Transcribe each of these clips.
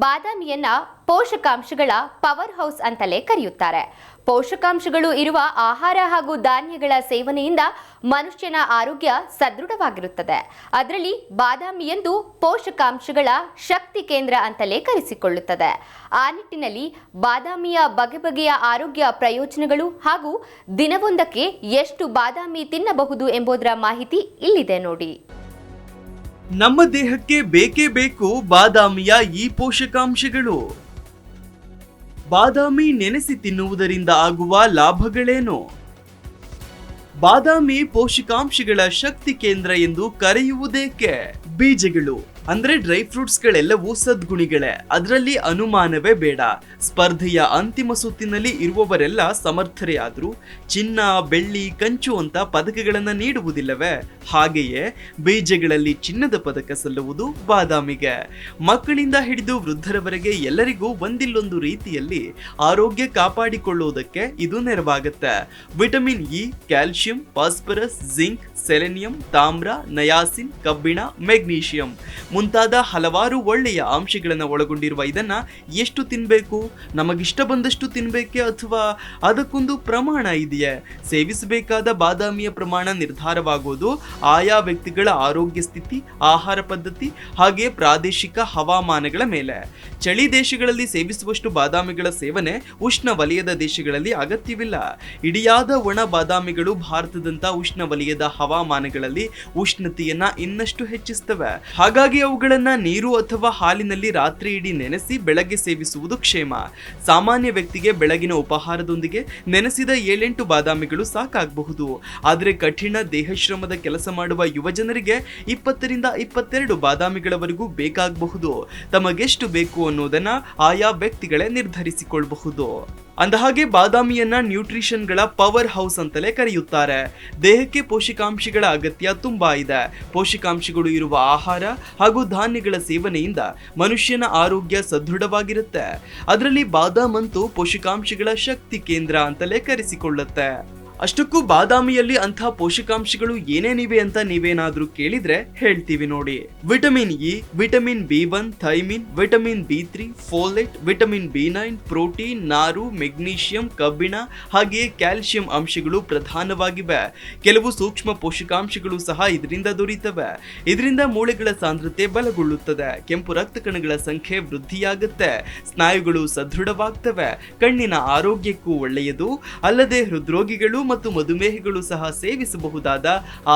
ಬಾದಾಮಿಯನ್ನ ಪೋಷಕಾಂಶಗಳ power house ಅಂತಲೇ ಕರೆಯುತ್ತಾರೆ. ಪೋಷಕಾಂಶಗಳು ಇರುವ ಆಹಾರ ಹಾಗೂ ಧಾನ್ಯಗಳ ಸೇವನೆಯಿಂದ ಮನುಷ್ಯನ ಆರೋಗ್ಯ ಸದೃಢವಾಗಿರುತ್ತದೆ. ಅದರಲ್ಲಿ ಬಾದಾಮಿಯೊಂದು ಪೋಷಕಾಂಶಗಳ ಶಕ್ತಿ ಕೇಂದ್ರ ಅಂತಲೇ ಕರೆಸಿಕೊಳ್ಳುತ್ತದೆ. ಆ ನಿಟ್ಟಿನಲ್ಲಿ ಬಾದಾಮಿಯ ಬಗೆ ಬಗೆಯ ಆರೋಗ್ಯ ಪ್ರಯೋಜನಗಳು ಹಾಗೂ ದಿನವೊಂದಕ್ಕೆ ಎಷ್ಟು ಬಾದಾಮಿ ತಿನ್ನಬಹುದು ಎಂಬುದರ ಮಾಹಿತಿ ಇಲ್ಲಿದೆ ನೋಡಿ. ನಮ್ಮ ದೇಹಕ್ಕೆ ಬೇಕೇ ಬೇಕು ಬಾದಾಮಿಯ ಈ ಪೋಷಕಾಂಶಗಳು. ಬಾದಾಮಿ ನೆನೆಸಿ ತಿನ್ನುವುದರಿಂದ ಆಗುವ ಲಾಭಗಳೇನು? ಬಾದಾಮಿ ಪೋಷಕಾಂಶಗಳ ಶಕ್ತಿ ಕೇಂದ್ರ ಎಂದು ಕರೆಯುವುದೇಕೆ? ಬೀಜಗಳು. ಅಂದ್ರೆ ಡ್ರೈ ಫ್ರೂಟ್ಸ್ ಗಳೆಲ್ಲವೂ ಸದ್ಗುಣಿಗಳೇ. ಅದರಲ್ಲಿ ಅನುಮಾನವೇ ಬೇಡ. ಸ್ಪರ್ಧೆಯ ಅಂತಿಮ ಸುತ್ತಿನಲ್ಲಿ ಇರುವವರೆಲ್ಲ ಸಮರ್ಥರೇ ಆದ್ರೂ, ಚಿನ್ನ, ಬೆಳ್ಳಿ, ಕಂಚು ಅಂತ ಪದಕಗಳನ್ನು ನೀಡುವುದಿಲ್ಲವೇ? ಹಾಗೆಯೇ ಬೀಜಗಳಲ್ಲಿ ಚಿನ್ನದ ಪದಕ ಸಲ್ಲುವುದು ಬಾದಾಮಿಗೆ. ಮಕ್ಕಳಿಂದ ಹಿಡಿದು ವೃದ್ಧರವರೆಗೆ ಎಲ್ಲರಿಗೂ ಒಂದಿಲ್ಲೊಂದು ರೀತಿಯಲ್ಲಿ ಆರೋಗ್ಯ ಕಾಪಾಡಿಕೊಳ್ಳುವುದಕ್ಕೆ ಇದು ನೆರವಾಗುತ್ತೆ. Vitamin E calcium phosphorus, zinc, selenium, ತಾಮ್ರ, ನಯಾಸಿನ್, ಕಬ್ಬಿಣ, ಮೆಗ್ನೀಷಿಯಂ. ಮುಂತಾದ ಹಲವಾರು ಒಳ್ಳೆಯ ಅಂಶಗಳನ್ನು ಒಳಗೊಂಡಿರುವ ಇದನ್ನ ಎಷ್ಟು ತಿನ್ನಬೇಕು ನಮಗಿಷ್ಟ ಬಂದಷ್ಟು ತಿನ್ಬೇಕೆ ಅಥವಾ ಅದಕ್ಕೊಂದು ಪ್ರಮಾಣ ಇದೆಯೇ? ಸೇವಿಸಬೇಕಾದ ಬಾದಾಮಿಯ ಪ್ರಮಾಣ ನಿರ್ಧಾರವಾಗುವುದು ಆಯಾ ವ್ಯಕ್ತಿಗಳ ಆರೋಗ್ಯ ಸ್ಥಿತಿ, ಆಹಾರ ಪದ್ಧತಿ, ಹಾಗೆ ಪ್ರಾದೇಶಿಕ ಹವಾಮಾನಗಳ ಮೇಲೆ. ಚಳಿ ದೇಶಗಳಲ್ಲಿ ಸೇವಿಸುವಷ್ಟು ಬಾದಾಮಿಗಳ ಸೇವನೆ ಉಷ್ಣ ವಲಯದ ದೇಶಗಳಲ್ಲಿ ಅಗತ್ಯವಿಲ್ಲ. ಇಡಿಯಾದ ಒಣ ಬಾದಾಮಿಗಳು ಭಾರತದಂತ ಉಷ್ಣ ವಲಯದ ಹವಾಮಾನಗಳಲ್ಲಿ ಉಷ್ಣತೆಯನ್ನ ಇನ್ನಷ್ಟು ಹೆಚ್ಚಿಸ್ತವೆ. ಹಾಗಾಗಿ ಅವುಗಳನ್ನ ನೀರು ಅಥವಾ ಹಾಲಿನಲ್ಲಿ ರಾತ್ರಿ ಇಡೀ ನೆನೆಸಿ ಬೆಳಗ್ಗೆ ಸೇವಿಸುವುದು ಕ್ಷೇಮ. ಸಾಮಾನ್ಯ ವ್ಯಕ್ತಿಗೆ ಬೆಳಗಿನ ಉಪಹಾರದೊಂದಿಗೆ ನೆನೆಸಿದ ಏಳೆಂಟು ಬಾದಾಮಿಗಳು ಸಾಕಾಗಬಹುದು. ಆದರೆ ಕಠಿಣ ದೇಹಶ್ರಮದ ಕೆಲಸ ಮಾಡುವ ಯುವಜನರಿಗೆ ಇಪ್ಪತ್ತರಿಂದ ಇಪ್ಪತ್ತೆರಡು ಬಾದಾಮಿಗಳವರೆಗೂ ಬೇಕಾಗಬಹುದು. ತಮಗೆಷ್ಟು ಬೇಕು ಅನ್ನೋದನ್ನು ಆಯಾ ವ್ಯಕ್ತಿಗಳೇ ನಿರ್ಧರಿಸಿಕೊಳ್ಳಬಹುದು ಅಂದಹಾಗೆ ಬಾದಾಮಿಯನ್ನ ನ್ಯೂಟ್ರಿಷನ್ಗಳ ಪವರ್ ಹೌಸ್ ಅಂತಲೇ ಕರೆಯುತ್ತಾರೆ. ದೇಹಕ್ಕೆ ಪೋಷಕಾಂಶಗಳ ಅಗತ್ಯ ತುಂಬಾ ಇದೆ. ಪೋಷಕಾಂಶಗಳು ಇರುವ ಆಹಾರ ಹಾಗೂ ಧಾನ್ಯಗಳ ಸೇವನೆಯಿಂದ ಮನುಷ್ಯನ ಆರೋಗ್ಯ ಸದೃಢವಾಗಿರುತ್ತೆ. ಅದರಲ್ಲಿ ಬಾದಾಮ್ ಅಂತೂ ಪೋಷಕಾಂಶಗಳ ಶಕ್ತಿ ಕೇಂದ್ರ ಅಂತಲೇ ಕರೆಸಿಕೊಳ್ಳುತ್ತೆ. ಅಷ್ಟಕ್ಕೂ ಬಾದಾಮಿಯಲ್ಲಿ ಅಂಥ ಪೋಷಕಾಂಶಗಳು ಏನೇನಿವೆ ಅಂತ ನೀವೇನಾದ್ರೂ ಕೇಳಿದ್ರೆ ಹೇಳ್ತೀವಿ ನೋಡಿ. Vitamin E, vitamin B one, thiamine, vitamin B three, folate, vitamin B nine, protein, ನಾರು, ಮೆಗ್ನೀಷಿಯಂ, ಕಬ್ಬಿಣ ಹಾಗೆಯೇ ಕ್ಯಾಲ್ಸಿಯಂ ಅಂಶಗಳು ಪ್ರಧಾನವಾಗಿವೆ. ಕೆಲವು ಸೂಕ್ಷ್ಮ ಪೋಷಕಾಂಶಗಳು ಸಹ ಇದರಿಂದ ದೊರೀತವೆ. ಇದರಿಂದ ಮೂಳೆಗಳ ಸಾಂದ್ರತೆ ಬಲಗೊಳ್ಳುತ್ತದೆ. ಕೆಂಪು ರಕ್ತ ಕಣಗಳ ಸಂಖ್ಯೆ ವೃದ್ಧಿಯಾಗುತ್ತೆ. ಸ್ನಾಯುಗಳು ಸದೃಢವಾಗ್ತವೆ. ಕಣ್ಣಿನ ಆರೋಗ್ಯಕ್ಕೂ ಒಳ್ಳೆಯದು. ಅಲ್ಲದೆ ಹೃದ್ರೋಗಿಗಳು ಮತ್ತು ಮಧುಮೇಹಿಗಳು ಸಹ ಸೇವಿಸಬಹುದಾದ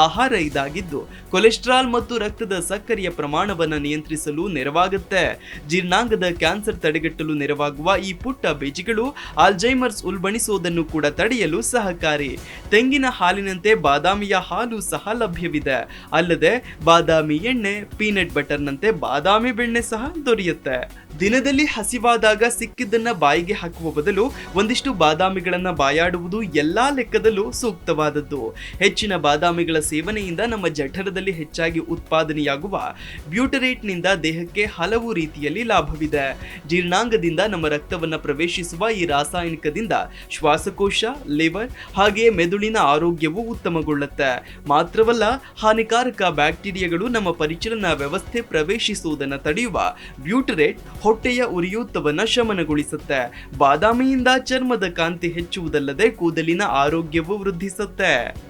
ಆಹಾರ ಇದಾಗಿದ್ದು, ಕೊಲೆಸ್ಟ್ರಾಲ್ ಮತ್ತು ರಕ್ತದ ಸಕ್ಕರೆಯ ಪ್ರಮಾಣವನ್ನು ನಿಯಂತ್ರಿಸಲು ನೆರವಾಗುತ್ತೆ. ಜೀರ್ಣಾಂಗದ ಕ್ಯಾನ್ಸರ್ ತಡೆಗಟ್ಟಲು ನೆರವಾಗುವ ಈ ಪುಟ್ಟ ಬೀಜಗಳು ಆಲ್ಜೈಮರ್ಸ್ ಉಲ್ಬಣಿಸುವುದನ್ನು ಕೂಡ ತಡೆಯಲು ಸಹಕಾರಿ. ತೆಂಗಿನ ಹಾಲಿನಂತೆ ಬಾದಾಮಿಯ ಹಾಲು ಸಹ ಲಭ್ಯವಿದೆ. ಅಲ್ಲದೆ, ಬಾದಾಮಿ ಎಣ್ಣೆ, ಪೀನಟ್ ಬಟರ್ನಂತೆ ಬಾದಾಮಿ ಬೆಣ್ಣೆ ಸಹ ದೊರೆಯುತ್ತೆ. ದಿನದಲ್ಲಿ ಹಸಿವಾದಾಗ ಸಿಕ್ಕಿದ್ದನ್ನ ಬಾಯಿಗೆ ಹಾಕುವ ಬದಲು ಒಂದಿಷ್ಟು ಬಾದಾಮಿಗಳನ್ನ ಬಾಯಾಡುವುದು ಎಲ್ಲಾ ಲೆಕ್ಕದಲ್ಲೂ ಸೂಕ್ತವಾದದ್ದು. ಹೆಚ್ಚಿನ ಬಾದಾಮಿಗಳ ಸೇವನೆಯಿಂದ ನಮ್ಮ ಜಠರದಲ್ಲಿ ಹೆಚ್ಚಾಗಿ ಉತ್ಪಾದನೆಯಾಗುವ ಬ್ಯೂಟರೇಟ್ನಿಂದ ದೇಹಕ್ಕೆ ಹಲವು ರೀತಿಯಲ್ಲಿ ಲಾಭವಿದೆ. ಜೀರ್ಣಾಂಗದಿಂದ ನಮ್ಮ ರಕ್ತವನ್ನು ಪ್ರವೇಶಿಸುವ ಈ ರಾಸಾಯನಿಕದಿಂದ ಶ್ವಾಸಕೋಶ, ಲಿವರ್ ಹಾಗೆಯೇ ಮೆದುಳಿನ ಆರೋಗ್ಯವು ಉತ್ತಮಗೊಳ್ಳುತ್ತೆ. ಮಾತ್ರವಲ್ಲ ಹಾನಿಕಾರಕ ಬ್ಯಾಕ್ಟೀರಿಯಾಗಳು ನಮ್ಮ ಪರಿಚಲನಾ ವ್ಯವಸ್ಥೆ ಪ್ರವೇಶಿಸುವುದನ್ನು ತಡೆಯುವ ಬ್ಯೂಟರೇಟ್ ಹೊಟ್ಟೆಯ ಉರಿಯೂತವನ್ನು ಶಮನಗೊಳಿಸುತ್ತೆ. ಬಾದಾಮಿಯಿಂದ ಚರ್ಮದ ಕಾಂತಿ ಹೆಚ್ಚುವುದಲ್ಲದೆ ಕೂದಲಿನ ಆರೋಗ್ಯವೂ ವೃದ್ಧಿಸುತ್ತೆ.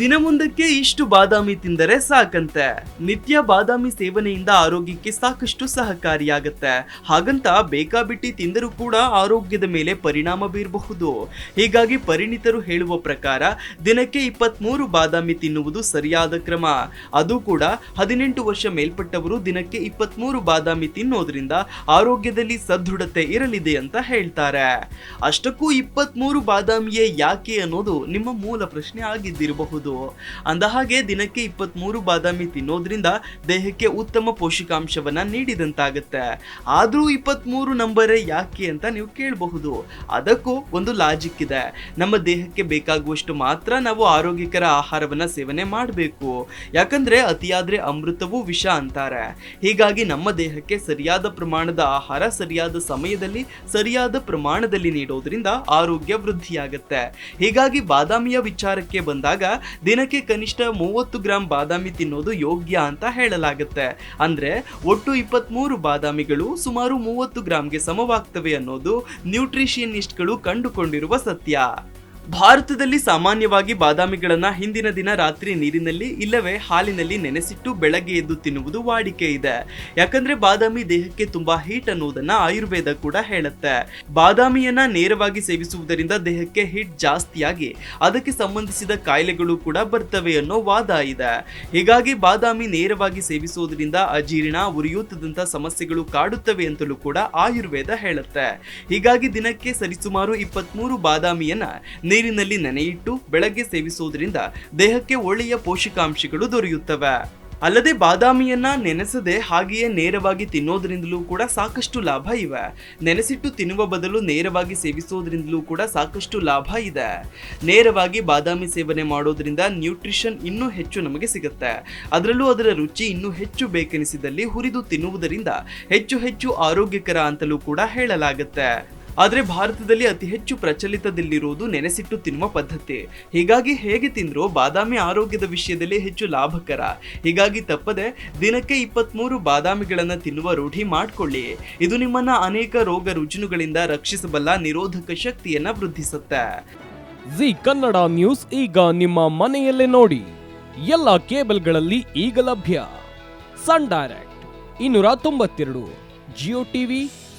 ದಿನಮುಂದಕ್ಕೆ ಇಷ್ಟು ಬಾದಾಮಿ ತಿಂದರೆ ಸಾಕಂತೆ. ನಿತ್ಯ ಬಾದಾಮಿ ಸೇವನೆಯಿಂದ ಆರೋಗ್ಯಕ್ಕೆ ಸಾಕಷ್ಟು ಸಹಕಾರಿಯಾಗತ್ತೆ. ಹಾಗಂತ ಬೇಕಾಬಿಟ್ಟಿ ತಿಂದರೂ ಕೂಡ ಆರೋಗ್ಯದ ಮೇಲೆ ಪರಿಣಾಮ ಬೀರಬಹುದು. ಹೀಗಾಗಿ ಪರಿಣಿತರು ಹೇಳುವ ಪ್ರಕಾರ ದಿನಕ್ಕೆ ಇಪ್ಪತ್ಮೂರು ಬಾದಾಮಿ ತಿನ್ನುವುದು ಸರಿಯಾದ ಕ್ರಮ. ಅದು ಕೂಡ ಹದಿನೆಂಟು ವರ್ಷ ಮೇಲ್ಪಟ್ಟವರು ದಿನಕ್ಕೆ ಇಪ್ಪತ್ಮೂರು ಬಾದಾಮಿ ತಿನ್ನೋದ್ರಿಂದ ಆರೋಗ್ಯದಲ್ಲಿ ಸದೃಢತೆ ಇರಲಿದೆ ಅಂತ ಹೇಳ್ತಾರೆ. ಅಷ್ಟಕ್ಕೂ ಇಪ್ಪತ್ಮೂರು ಬಾದಾಮಿಯೇ ಯಾಕೆ ಅನ್ನೋದು ನಿಮ್ಮ ಮೂಲ ಪ್ರಶ್ನೆ ಆಗಿದ್ದಿರಬಹುದು. ಅಂದಹಾಗೆ ದಿನಕ್ಕೆ ಇಪ್ಪತ್ತ್ಮೂರು ಬಾದಾಮಿ ತಿನ್ನೋದ್ರಿಂದ ದೇಹಕ್ಕೆ ಉತ್ತಮ ಪೋಷಕಾಂಶವನ್ನ ನೀಡಿದಂತಾಗತ್ತೆ. ಆದರೂ ಇಪ್ಪತ್ತ್ಮೂರು ನಂಬರೇ ಯಾಕೆ ಅಂತ ನೀವು ಕೇಳಬಹುದು. ಅದಕ್ಕೂ ಒಂದು ಲಾಜಿಕ್ ಇದೆ. ನಮ್ಮ ದೇಹಕ್ಕೆ ಬೇಕಾಗುವಷ್ಟು ಮಾತ್ರ ನಾವು ಆರೋಗ್ಯಕರ ಆಹಾರವನ್ನ ಸೇವನೆ ಮಾಡಬೇಕು. ಯಾಕಂದ್ರೆ ಅತಿಯಾದ್ರೆ ಅಮೃತವೂ ವಿಷ ಅಂತಾರೆ. ಹೀಗಾಗಿ ನಮ್ಮ ದೇಹಕ್ಕೆ ಸರಿಯಾದ ಪ್ರಮಾಣದ ಆಹಾರ ಸರಿಯಾದ ಸಮಯದಲ್ಲಿ, ಸರಿಯಾದ ಪ್ರಮಾಣದಲ್ಲಿ ನೀಡೋದ್ರಿಂದ ಆರೋಗ್ಯ ವೃದ್ಧಿಯಾಗುತ್ತೆ. ಹೀಗಾಗಿ ಬಾದಾಮಿಯ ವಿಚಾರಕ್ಕೆ ಬಂದಾಗ ದಿನಕ್ಕೆ ಕನಿಷ್ಠ ಮೂವತ್ತು ಗ್ರಾಂ ಬಾದಾಮಿ ತಿನ್ನೋದು ಯೋಗ್ಯ ಅಂತ ಹೇಳಲಾಗುತ್ತೆ. ಅಂದ್ರೆ ಒಟ್ಟು ಇಪ್ಪತ್ಮೂರು ಬಾದಾಮಿಗಳು ಸುಮಾರು ಮೂವತ್ತು ಗ್ರಾಂಗೆ ಸಮವಾಗ್ತವೆ ಅನ್ನೋದು ನ್ಯೂಟ್ರಿಷಿಯನಿಸ್ಟ್ಗಳು ಕಂಡುಕೊಂಡಿರುವ ಸತ್ಯ. ಭಾರತದಲ್ಲಿ ಸಾಮಾನ್ಯವಾಗಿ ಬಾದಾಮಿಗಳನ್ನು ಹಿಂದಿನ ದಿನ ರಾತ್ರಿ ನೀರಿನಲ್ಲಿ ಇಲ್ಲವೇ ಹಾಲಿನಲ್ಲಿ ನೆನೆಸಿಟ್ಟು ಬೆಳಗ್ಗೆ ಎದ್ದು ತಿನ್ನುವುದು ವಾಡಿಕೆ ಇದೆ. ಯಾಕಂದ್ರೆ ಬಾದಾಮಿ ದೇಹಕ್ಕೆ ತುಂಬಾ ಹೀಟ್ ಅನ್ನುವುದನ್ನ ಆಯುರ್ವೇದ ಕೂಡ ಹೇಳುತ್ತೆ. ಬಾದಾಮಿಯನ್ನ ನೇರವಾಗಿ ಸೇವಿಸುವುದರಿಂದ ದೇಹಕ್ಕೆ ಹೀಟ್ ಜಾಸ್ತಿಯಾಗಿ ಅದಕ್ಕೆ ಸಂಬಂಧಿಸಿದ ಕಾಯಿಲೆಗಳು ಕೂಡ ಬರ್ತವೆ ಅನ್ನೋ ವಾದ ಇದೆ. ಹೀಗಾಗಿ ಬಾದಾಮಿ ನೇರವಾಗಿ ಸೇವಿಸುವುದರಿಂದ ಅಜೀರ್ಣ, ಉರಿಯೂತದಂತ ಸಮಸ್ಯೆಗಳು ಕಾಡುತ್ತವೆ ಅಂತಲೂ ಕೂಡ ಆಯುರ್ವೇದ ಹೇಳುತ್ತೆ. ಹೀಗಾಗಿ ದಿನಕ್ಕೆ ಸರಿಸುಮಾರು ಇಪ್ಪತ್ಮೂರು ಬಾದಾಮಿಯನ್ನ ನೀರಿನಲ್ಲಿ ನೆನೆಯಿಟ್ಟು ಬೆಳಗ್ಗೆ ಸೇವಿಸುವುದರಿಂದ ದೇಹಕ್ಕೆ ಒಳ್ಳೆಯ ಪೋಷಕಾಂಶಗಳು ದೊರೆಯುತ್ತವೆ. ಅಲ್ಲದೆ ಬಾದಾಮಿಯನ್ನ ನೆನೆಸದೆ ಹಾಗೆಯೇ ನೇರವಾಗಿ ತಿನ್ನೋದರಿಂದಲೂ ಕೂಡ ಸಾಕಷ್ಟು ಲಾಭ ಇವೆ. ನೆನೆಸಿಟ್ಟು ತಿನ್ನುವ ಬದಲು ನೇರವಾಗಿ ಸೇವಿಸೋದ್ರಿಂದಲೂ ಕೂಡ ಸಾಕಷ್ಟು ಲಾಭ ಇದೆ. ನೇರವಾಗಿ ಬಾದಾಮಿ ಸೇವನೆ ಮಾಡೋದ್ರಿಂದ ನ್ಯೂಟ್ರಿಷನ್ ಇನ್ನೂ ಹೆಚ್ಚು ನಮಗೆ ಸಿಗುತ್ತೆ. ಅದರಲ್ಲೂ ಅದರ ರುಚಿ ಇನ್ನೂ ಹೆಚ್ಚು ಬೇಕೆನಿಸಿದಲ್ಲಿ ಹುರಿದು ತಿನ್ನುವುದರಿಂದ ಹೆಚ್ಚು ಹೆಚ್ಚು ಆರೋಗ್ಯಕರ ಅಂತಲೂ ಕೂಡ ಹೇಳಲಾಗುತ್ತೆ. ಆದ್ರೆ ಭಾರತದಲ್ಲಿ ಅತಿ ಹೆಚ್ಚು ಪ್ರಚಲಿತದಲ್ಲಿರುವುದು ನೆನೆಸಿಟ್ಟು ತಿನ್ನುವ ಪದ್ಧತಿ. ಹೀಗಾಗಿ ಹೇಗೆ ತಿಂದರೂ ಬಾದಾಮಿ ಆರೋಗ್ಯದ ವಿಷಯದಲ್ಲಿ ಹೆಚ್ಚು ಲಾಭಕರ. ಹೀಗಾಗಿ ತಪ್ಪದೆ ದಿನಕ್ಕೆ ಇಪ್ಪತ್ಮೂರು ಬಾದಾಮಿಗಳನ್ನು ತಿನ್ನುವ ರೂಢಿ ಮಾಡಿಕೊಳ್ಳಿ. ಇದು ನಿಮ್ಮನ್ನ ಅನೇಕ ರೋಗ ರುಜಿನುಗಳಿಂದ ರಕ್ಷಿಸಬಲ್ಲ ನಿರೋಧಕ ಶಕ್ತಿಯನ್ನ ವೃದ್ಧಿಸುತ್ತೆ. ಜಿ ಕನ್ನಡ ನ್ಯೂಸ್ ಈಗ ನಿಮ್ಮ ಮನೆಯಲ್ಲೇ ನೋಡಿ. ಎಲ್ಲ ಕೇಬಲ್ಗಳಲ್ಲಿ ಈಗ ಲಭ್ಯ. ಸನ್ ಡೈರೆಕ್ಟ್, ಇನ್ನೂರ ತೊಂಬತ್ತೆರಡು, ಜಿಯೋ ಟಿವಿ